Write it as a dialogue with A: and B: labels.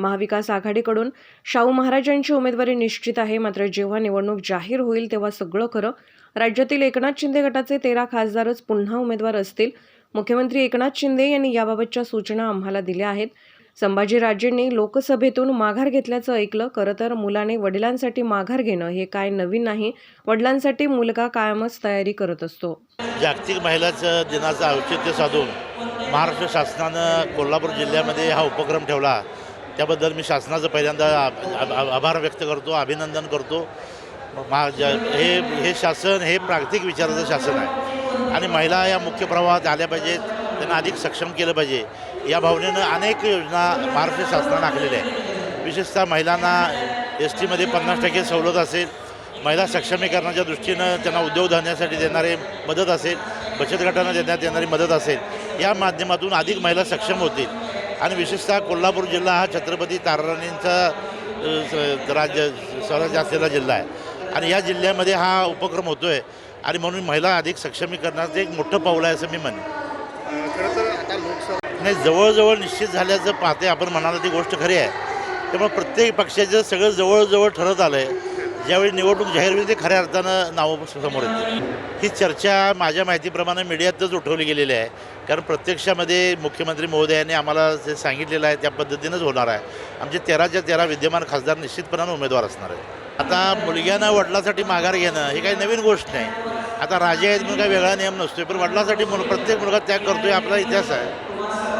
A: महाविकास आघाडीकडून शाहू महाराजांची उमेदवारी निश्चित आहे. मात्र जेव्हा निवडणूक जाहीर होईल तेव्हा सगळं खरं. राज्यातील एकनाथ शिंदे गटाचे तेरा खासदारच पुन्हा उमेदवार असतील. मुख्यमंत्री एकनाथ शिंदे यांनी याबाबतच्या सूचना आम्हाला दिल्या आहेत. संभाजीराजेंनी लोकसभेतून माघार घेतल्याचं ऐकलं. खरं तर मुलाने वडिलांसाठी माघार घेणं हे काय नवीन नाही. वडिलांसाठी मुलगा कायमच तयारी करत असतो.
B: जागतिक महिलाचं दिनाचं औचित्य साधून महाराष्ट्र शासनानं कोल्हापूर जिल्ह्यामध्ये हा उपक्रम ठेवला. त्याबद्दल मी शासनाचं पहिल्यांदा आ- आभार व्यक्त करतो अभिनंदन करतो. मा ज- हे हे शासन हे प्रागतिक विचाराचं शासन आहे. आणि महिला या मुख्य प्रवाहात आल्या पाहिजेत त्यांना अधिक सक्षम केलं पाहिजे. या भावनेनं अनेक योजना महाराष्ट्र शासनानं आखलेल्या आहेत. विशेषतः महिलांना एस टीमध्ये पन्नास टक्के सवलत असेल महिला सक्षमीकरणाच्या दृष्टीनं त्यांना उद्योग धरण्यासाठी देणारे मदत असेल बचत गटांना देण्यात येणारी मदत असेल या माध्यमातून अधिक महिला सक्षम होतील. आणि विशेषतः कोल्हापूर जिल्हा हा छत्रपती ताराराणींचा राज्य स्वराज्य असलेला जिल्हा आहे. आणि या जिल्ह्यामध्ये हा उपक्रम होतो आहे आणि म्हणून महिला अधिक सक्षमीकरणाचं एक मोठं पाऊल आहे असं मी म्हणेन. नाही जवळजवळ निश्चित झाल्याचं पाहते आपण म्हणाला ती गोष्ट खरी आहे. त्यामुळे प्रत्येक पक्षाचं सगळं जवळजवळ ठरत आलं आहे ज्यावेळी निवडणूक जाहीर होईल ते खऱ्या अर्थानं नावं समोर येते. ही चर्चा माझ्या माहितीप्रमाणे मीडियातच उठवली गेलेली आहे. कारण प्रत्यक्षामध्ये मुख्यमंत्री महोदयांनी आम्हाला जे सांगितलेलं आहे त्या पद्धतीनंच होणार आहे. आमचे तेराच्या तेरा विद्यमान खासदार निश्चितपणानं उमेदवार असणार आहेत. आता मुलग्यानं वडिलासाठी माघार घेणं ही काही नवीन गोष्ट नाही. आता राजे आहेत म्हणून काही वेगळा नियम नसतोय पण वडिलासाठी मुल प्रत्येक मुलगा त्याग करतोय आपला इतिहास आहे.